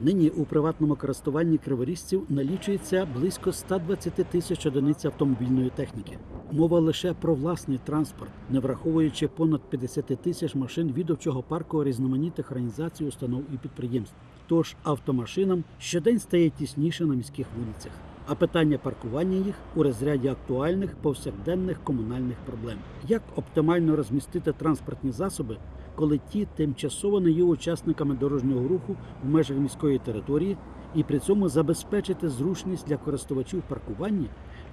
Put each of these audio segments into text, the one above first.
Нині у приватному користуванні криворіжців налічується близько 120 тисяч одиниць автомобільної техніки. Мова лише про власний транспорт, не враховуючи понад 50 тисяч машин відовчого парку різноманітних організацій, установ і підприємств. Тож автомашинам щодень стає тісніше на міських вулицях. А питання паркування їх у розряді актуальних повсякденних комунальних проблем. Як оптимально розмістити транспортні засоби, коли ті тимчасово не є учасниками дорожнього руху в межах міської території, і при цьому забезпечити зручність для користувачів паркування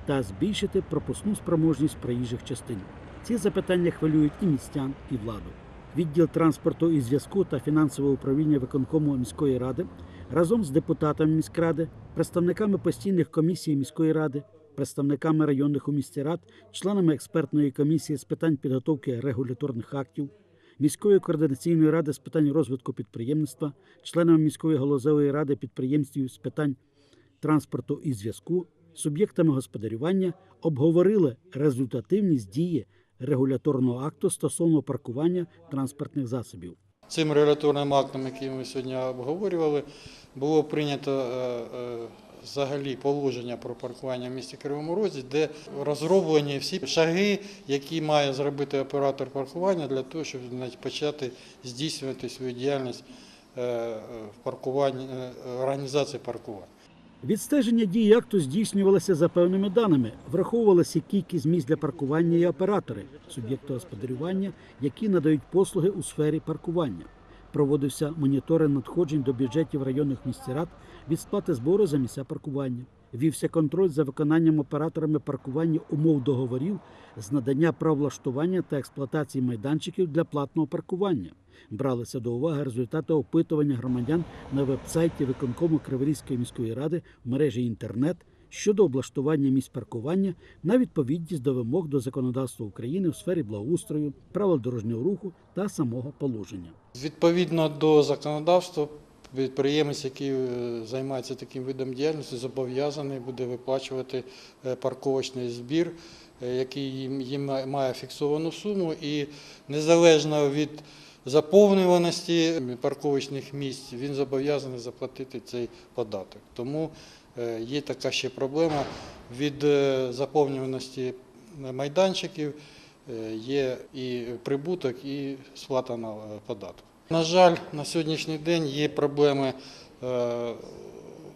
та збільшити пропускну спроможність проїжджих частин. Ці запитання хвилюють і містян, і владу. Відділ транспорту і зв'язку та фінансового управління виконкому міської ради разом з депутатами міськради, представниками постійних комісій міської ради, представниками районних у місті рад, членами експертної комісії з питань підготовки регуляторних актів, міської координаційної ради з питань розвитку підприємництва, членами міської галузевої ради підприємців з питань транспорту і зв'язку, суб'єктами господарювання обговорили результативність дії регуляторного акту стосовно паркування транспортних засобів. Цим регуляторним актом, який ми сьогодні обговорювали, було прийнято е, е, взагалі положення про паркування в місті Кривому Розі, де розроблені всі шаги, які має зробити оператор паркування для того, щоб почати здійснювати свою діяльність е, в паркуванні організації паркування. Відстеження дії акту здійснювалося за певними даними. Враховувалася кількість місць для паркування і оператори, суб'єкти господарювання, які надають послуги у сфері паркування. Проводився моніторинг надходжень до бюджетів районних міськрад від сплати збору за місця паркування. Вівся контроль за виконанням операторами паркування умов договорів з надання прав влаштування та експлуатації майданчиків для платного паркування. Бралися до уваги результати опитування громадян на веб-сайті виконкому Криворізької міської ради в мережі інтернет щодо облаштування місць паркування на відповідність до вимог до законодавства України в сфері благоустрою, правил дорожнього руху та самого положення. Відповідно до законодавства, підприємець, який е, займається таким видом діяльності, зобов'язаний буде виплачувати е, парковочний збір, е, який їм, має фіксовану суму, і незалежно від заповнюваності парковочних місць, він зобов'язаний заплатити цей податок. Тому є така ще проблема від е, заповнюваності майданчиків. Е, є і прибуток, і сплата на е, податок. На жаль, на сьогоднішній день є проблеми е,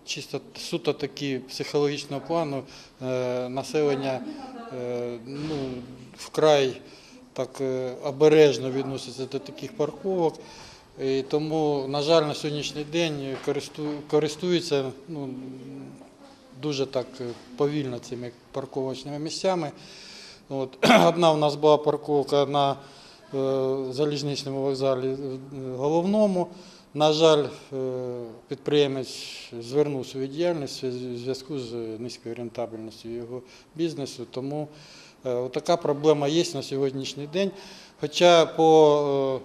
чисто суто такі психологічного плану. Е, Населення е, ну, вкрай так е, обережно відноситься до таких парковок. І тому, на жаль, на сьогоднішній день користуються ну, дуже так е, повільно цими парковочними місцями. От. Одна у нас була парковка на е, залізничному вокзалі е, головному. На жаль, підприємець звернув свою діяльність в зв'язку з низькою рентабельністю його бізнесу. Тому така проблема є на сьогоднішній день. Хоча по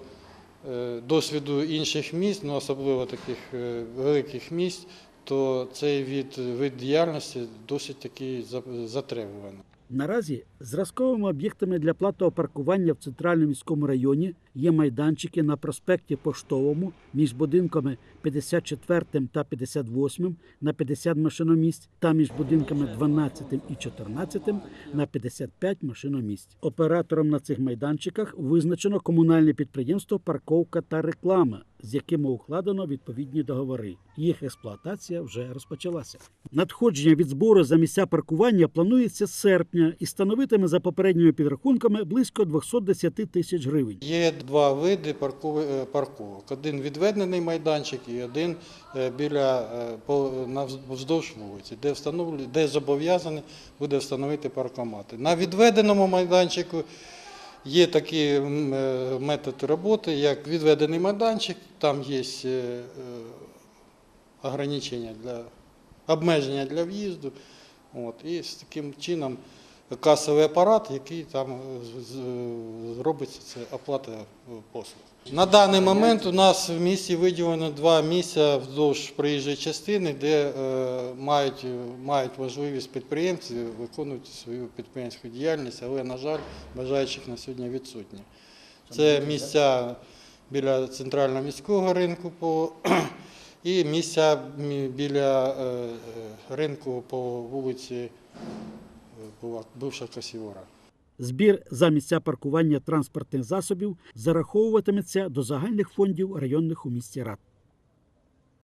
досвіду інших міст, ну особливо таких е, великих міст, то цей від, вид діяльності досить таки за- затребуваний. Наразі зразковими об'єктами для платного паркування в центральному міському районі є майданчики на проспекті Поштовому між будинками 54 та 58 на 50 машиномісць та між будинками 12 і 14 на 55 машиномісць. Оператором на цих майданчиках визначено комунальне підприємство Парковка та реклама, з якими укладено відповідні договори. Їх експлуатація вже розпочалася. Надходження від збору за місця паркування планується з серпня і становитиме за попередніми підрахунками близько 210 тисяч гривень. Є два види е, парковок. Один відведений майданчик і один е, біля е, вздовж вулиці, де де зобов'язаний буде встановити паркомати. На відведеному майданчику є такий метод роботи, як відведений майданчик, там є ограничення для обмеження для в'їзду. І з таким чином касовий апарат, який там е, робиться це оплата е, послуг. На даний момент у нас в місті виділено два місця вздовж проїжджої частини, де е, мають, мають можливість підприємці виконувати свою підприємську діяльність, але, на жаль, бажаючих на сьогодні відсутні. Це місця біля центрального міського ринку по і місця біля ринку по вулиці була бивша Касівора. Збір за місця паркування транспортних засобів зараховуватиметься до загальних фондів районних у місті рад.